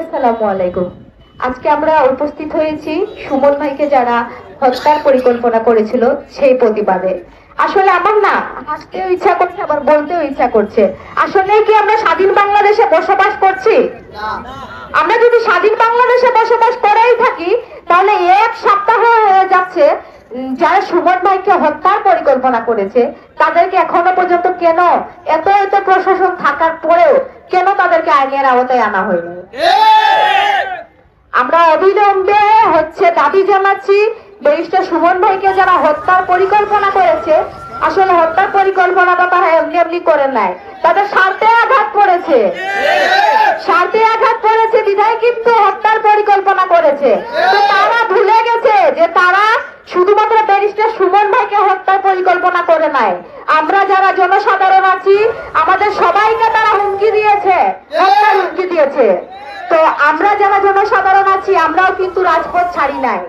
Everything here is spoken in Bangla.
আসসালামু আলাইকুম। আজকে আমরা উপস্থিত হয়েছি সুমন ভাইকে যারা হত্যার পরিকল্পনা করেছিল সেই প্রতিবাদে। আসলে আমার না হাসতেও ইচ্ছা করছে আবার বলতেও ইচ্ছা করছে। আসলে কি আমরা স্বাধীন বাংলাদেশে বসবাস করছি? আমরা যদি স্বাধীন বাংলাদেশে বসবাস করেই থাকি তাহলে এক সপ্তাহ হয়ে যাচ্ছে যারা সুমন ভাইকে হত্যার পরিকল্পনা করেছে তাদেরকে এখনও পর্যন্ত কেন এত এত প্রশাসন থাকার পরেও কেন তাদেরকে আইনের আওতায় আনা হয়নি? আমরা অবিলম্বে হচ্ছে দাবি জানাচ্ছি, ব্যারিস্টার সুমন ভাইকে যারা হত্যার পরিকল্পনা করেছে, আসলে হত্যার পরিকল্পনাটা তারা এমনি এমনি করে নাই তাদের স্বার্থে আঘাত পড়েছে। স্বার্থে আঘাত পড়েছে, বিধায় কিন্তু হত্যার পরিকল্পনা করেছে। তারা ভুলে গেছে যে তারা শুধুমাত্র ব্যারিস্টার সুমন ভাইকে হত্যার পরিকল্পনা করে নাই। আমরা যারা জনসাধারণ আছি, আমাদের সবাইকে তারা হুমকি দিয়েছে হুমকি দিয়েছে। তো আমরা যারা জনসাধারণ আছি, আমরাও কিন্তু রাজপথ ছাড়ি নাই।